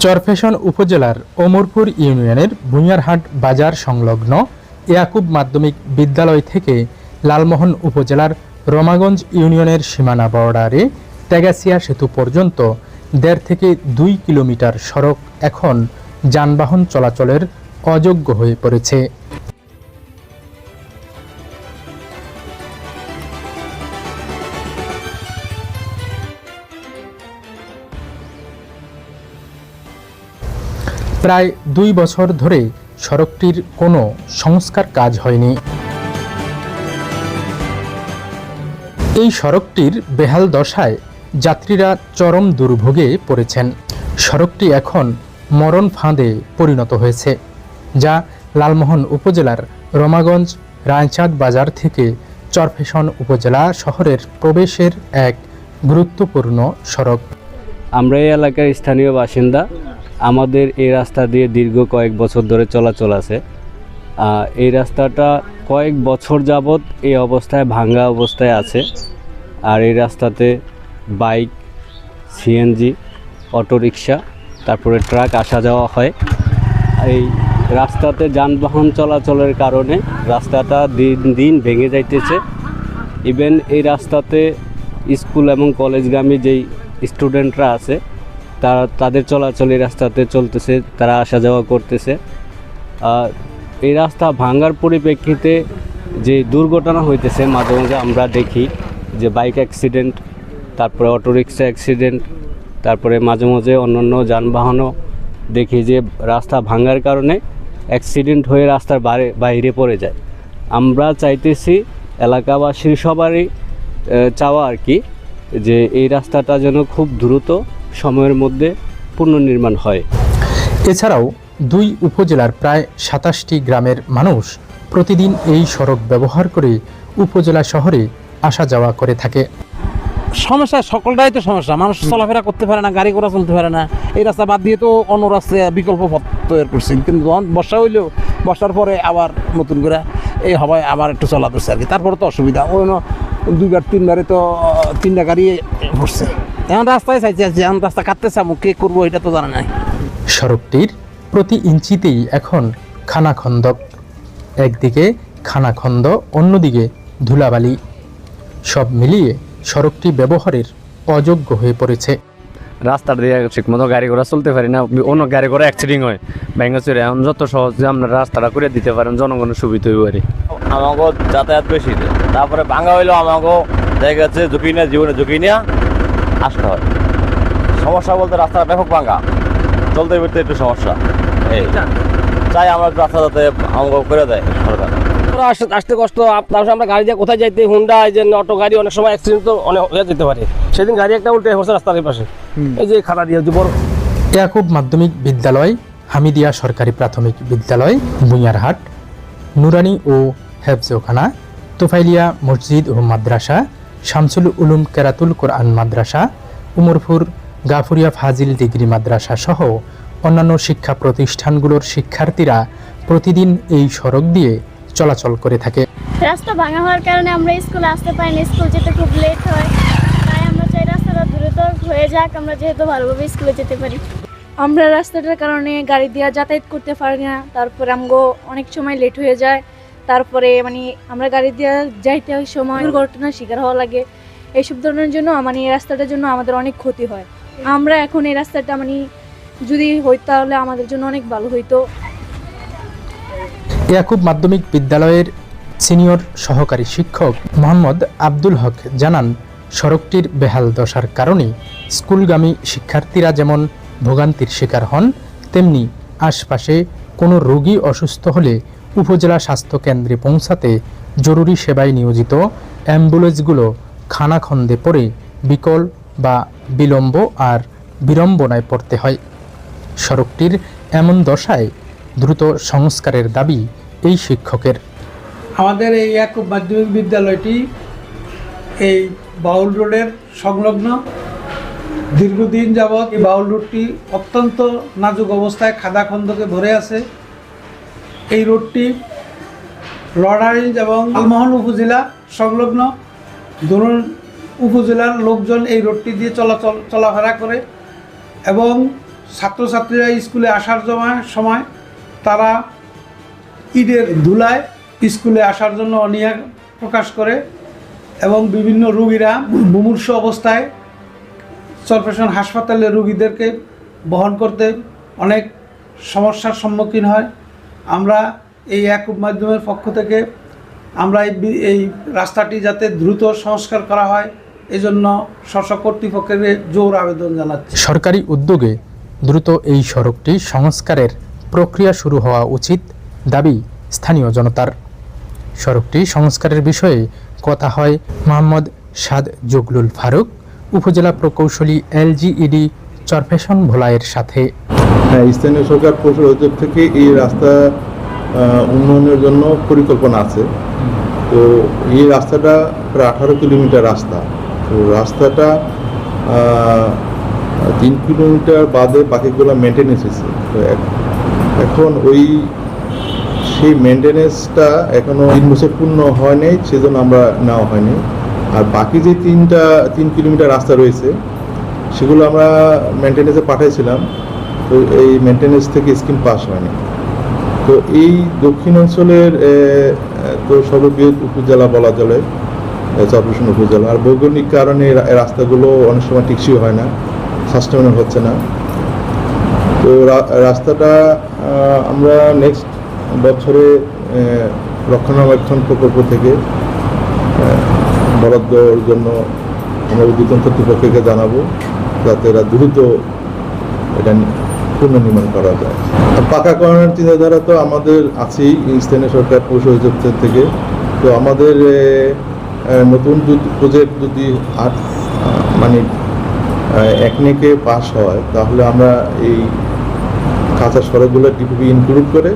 চরফেশন উপজেলার ওমরপুর ইউনিয়নের ভুঁইয়ারহাট বাজার সংলগ্ন ইয়াকুব মাধ্যমিক বিদ্যালয় থেকে লালমোহন উপজেলার রমাগঞ্জ ইউনিয়নের সীমানা বর্ডারে তেগাসিয়া সেতু পর্যন্ত দেড় থেকে দুই কিলোমিটার সড়ক এখন যানবাহন চলাচলের অযোগ্য হয়ে পড়েছে। প্রায় দুই বছর ধরে সড়কটির কোনো সংস্কার কাজ হয়নি। এই সড়কটির বেহাল দশায় যাত্রীরা চরম দুর্ভোগে পড়েছেন। সড়কটি এখন মরণ ফাঁদে পরিণত হয়েছে, যা লালমোহন উপজেলার রমাগঞ্জ রায়চাঁদ বাজার থেকে চরফেশন উপজেলা শহরের প্রবেশের এক গুরুত্বপূর্ণ সড়ক। আমরা এই এলাকার স্থানীয় বাসিন্দা। আমাদের এই রাস্তা দিয়ে দীর্ঘ কয়েক বছর ধরে চলাচল আছে। এই রাস্তাটা কয়েক বছর যাবৎ এই অবস্থায়, ভাঙ্গা অবস্থায় আছে। আর এই রাস্তাতে বাইক সিএনজি অটোরিকশা, তারপরে ট্রাক আসা যাওয়া হয়। এই রাস্তাতে যানবাহন চলাচলের কারণে রাস্তাটা দিন দিন ভেঙে যাইতেছে। ইভেন এই রাস্তাতে স্কুল এবং কলেজগামী যেই স্টুডেন্টরা আছে, তারা, তাদের চলাচল এই রাস্তাতে চলতেছে, তারা আসা যাওয়া করতেছে। এই রাস্তা ভাঙ্গার পরিপ্রেক্ষিতে যে দুর্ঘটনা হইতেছে মাঝে মাঝে আমরা দেখি যে বাইক অ্যাক্সিডেন্ট তারপরে অটোরিক্সা অ্যাক্সিডেন্ট তারপরে মাঝে মাঝে অন্যান্য যানবাহনও দেখি যে রাস্তা ভাঙ্গার কারণে অ্যাক্সিডেন্ট হয়ে রাস্তার বাইরে বাইরে পড়ে যায়। আমরা চাইতেছি এলাকাবাসীর সবারই চাওয়া আর কি যে এই রাস্তাটা যেন খুব দ্রুত সময়ের মধ্যে পুনর্নির্মাণ হয়। এছাড়াও দুই উপজেলার প্রায় সাতাশটি গ্রামের মানুষ প্রতিদিন এই সড়ক ব্যবহার করে উপজেলা শহরে আসা যাওয়া করে থাকে। সমস্যা সকলটাই তো সমস্যা। মানুষ চলাফেরা করতে পারে না গাড়ি ঘোড়া চলতে পারে না। এই রাস্তা বাদ দিয়ে তো অন্য রাস্তায় বিকল্প পথ তৈরি করছে। কিন্তু বর্ষা হইলেও বর্ষার পরে আবার নতুন করে এই হবায় আবার একটু চলা ধরছে আর কি। তারপরে তো অসুবিধা। ওই দুইবার তিনবারে তো তিনটা গাড়ি পড়ছে এখন রাস্তায় চাইছে এখন রাস্তা কাটতে চাবো কে করব এটা তো জানা নাই। সড়কটির প্রতি ইঞ্চিতেই এখন খানাখন্দক। একদিকে খানাখন্দ অন্যদিকে ধুলাবালি। সব মিলিয়ে সড়কটি ব্যবহারের অযোগ্য হয়ে পড়েছে। রাস্তা দিয়ে ঠিক মতো গাড়ি ঘোড়া চলতে পারি না অন্য গাড়ি ঘোড়া অ্যাক্সিডেন্ট হয় ব্যাঙ্গা চুরে। এখন যত সহজে আপনার রাস্তাটা করে দিতে পারেন জনগণের সুবিধা হইব আরে আমাকে যাতায়াত বেশি। তারপরে ভাঙা হইল আমাকে দেখা যাচ্ছে ঝুঁকি নিয়ে জীবনে ঝুঁকি নিয়ে আসতে হয়। সমস্যা বলতে রাস্তাটা ব্যাপক ভাঙা। চলতে ফিরতে একটু সমস্যা। চাই আমরা রাস্তা যাতে আমাকে করে দেয় সরকার। আসতে আসতে কষ্ট আপ- তারপরে আমরা গাড়ি দিয়ে কোথায় যাইতে হুন্ডা এই যে অটো গাড়ি অনেক সময় অ্যাক্সিডেন্ট তো অনেক হয়ে যেতে পারে। সেদিন গাড়ি একটা উল্টে হচ্ছে রাস্তার পাশে এই যে খাতা দিয়ে বড়। ইয়াকুব মাধ্যমিক বিদ্যালয় হামিদিয়া সরকারি প্রাথমিক বিদ্যালয় বুইয়ারহাট নুরানি ও হেফজোখানা তোফাইলিয়া মসজিদ ও মাদ্রাসা শামসুল উলুম কেরাতুল কোরআন মাদ্রাসা উমরপুর গাফুরিয়া ফাজিল ডিগ্রি মাদ্রাসা সহ অন্যান্য শিক্ষা প্রতিষ্ঠানগুলোর শিক্ষার্থীরা প্রতিদিন এই সড়ক দিয়ে চলাচল করে থাকে। রাস্তা ভাঙা হওয়ার কারণে আমরা স্কুলে আসতে পারি না স্কুল যেতে খুব লেট হয়। তাই আমরা চাই রাস্তাটা দ্রুত হয়ে যাক আমরা যেহেতু ভালোভাবে স্কুলে যেতে পারি। আমরা রাস্তাটার কারণে গাড়ি দিয়ে যাতায়াত করতে পারি না তারপরে আমগো অনেক সময় লেট হয়ে যায়। তারপরে মানে আমরা গাড়ি দিয়ে যাইতে হয় সময় দুর্ঘটনার শিকার হওয়া লাগে। এইসব ধরনের জন্য মানে এই রাস্তাটার জন্য আমাদের অনেক ক্ষতি হয়। আমরা এখন এই রাস্তাটা মানে যদি হইতো তাহলে আমাদের জন্য অনেক ভালো হইতো। ইয়াকুব মাধ্যমিক বিদ্যালয়ের সিনিয়র সহকারী শিক্ষক মোহাম্মদ আব্দুল হক জানান, সড়কটির বেহাল দশার কারণে স্কুলগামী শিক্ষার্থীরা যেমন ভোগান্তির শিকার হন, তেমনি আশপাশে কোনো রোগী অসুস্থ হলে উপজেলা স্বাস্থ্য কেন্দ্রে পৌঁছাতে জরুরি সেবায় নিয়োজিত অ্যাম্বুলেন্সগুলো খানাখন্দে পড়ে বিকল বা বিলম্ব আর বিড়ম্বনায় পড়তে হয়। সড়কটির এমন দশায় দ্রুত সংস্কারের দাবি এই শিক্ষকের। আমাদের এই এক মাধ্যমিক বিদ্যালয়টি এই বাউল রোডের সংলগ্ন। দীর্ঘদিন যাবৎ এই বাউল রোডটি অত্যন্ত নাজুক অবস্থায় খাদা খন্দকে ভরে আছে। এই রোডটি লড়াইঞ্জ এবং আলমোহন উপজেলা সংলগ্ন। দরুন উপজেলার লোকজন এই রোডটি দিয়ে চলাচল, চলাফেরা করে এবং ছাত্রছাত্রীরা স্কুলে আসার সময় তারা ঈদের ধুলায় স্কুলে আসার জন্য অনীহা প্রকাশ করে এবং বিভিন্ন রুগীরা মুমূর্ষ অবস্থায় চরপেশন হাসপাতালে রুগীদেরকে বহন করতে অনেক সমস্যার সম্মুখীন হয়। আমরা এই এক মাধ্যমের পক্ষ থেকে আমরা এই এই রাস্তাটি যাতে দ্রুত সংস্কার করা হয়, এজন্য স্ব কর্তৃপক্ষের জোর আবেদন জানাচ্ছি। সরকারি উদ্যোগে দ্রুত এই সড়কটি সংস্কারের প্রক্রিয়া শুরু হওয়া উচিত দাবি স্থানীয় জনতার। সড়কটি সংস্কারের বিষয়ে কথা হয় মোহাম্মদ সাদ জগলুল ফারুক, উপজেলা প্রকৌশলী এলজিইডি চরফেশন ভোলায়ের সাথে। হ্যাঁ স্থানীয় সরকার পরিষদ থেকে এই রাস্তা উন্নয়নের জন্য পরিকল্পনা আছে। তো এই রাস্তাটা প্রায় আঠারো কিলোমিটার রাস্তা। তো রাস্তাটা তিন কিলোমিটার বাদে বাকিগুলো মেনটেনেন্স হয়েছে। এখন ওই সেই মেনটেনেন্সটা এখনও তিন বছর পূর্ণ হয়নি সেজন্য আমরা নেওয়া হয়নি। আর বাকি যে তিনটা, তিন কিলোমিটার রাস্তা রয়েছে, সেগুলো আমরা মেনটেনেন্সে পাঠাইছিলাম, তো এই মেনটেনেন্স থেকে স্কিম পাস হয়নি। তো এই দক্ষিণ অঞ্চলের তো সর্ববৃহৎ উপজেলা বলা চলে চরপেশন উপজেলা। আর ভৌগোলিক কারণে রাস্তাগুলো অনেক সময় টিকসই হয় না। সাস্টেনেবল হচ্ছে না। তো রাস্তাটা আমরা নেক্সট বছরে রক্ষণাবেক্ষণ প্রকল্প থেকে বরাদ্দর জন্য আমরা উদ্যোতন কর্তৃপক্ষকে জানাব, যাতে এরা দ্রুত এটা পুনর্নির্মাণ করা যায়। পাকাকরণের চিন্তাধারা তো আমাদের আছেই স্থানীয় সরকার পরিষদ থেকে। তো আমাদের নতুন প্রজেক্ট যদি মানে একনেকে পাস হয়, তাহলে আমরা এই কাঁচা সড়কগুলো ডিপিপি ইনক্লুড করে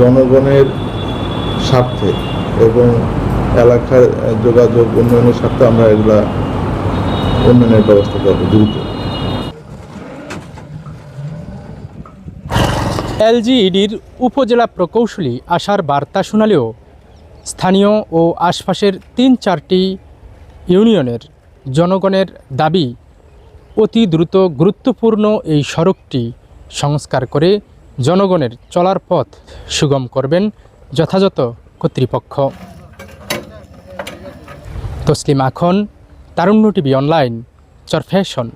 জনগণের স্বার্থে এবং এলাকার যোগাযোগ উন্নয়নের স্বার্থে আমরা এগুলা উন্নয়নের ব্যবস্থা করব দ্রুত। এলজিইডির উপজেলা প্রকৌশলী আসার বার্তা শোনালেও স্থানীয় ও আশপাশের তিন চারটি ইউনিয়নের জনগণের দাবি অতি দ্রুত গুরুত্বপূর্ণ এই সড়কটি সংস্কার করে জনগণের চলার পথ সুগম করবেন যথাযথ কর্তৃপক্ষ। তসলিম আখন তারুণ্য টিভি অনলাইন, চরফ্যাশন।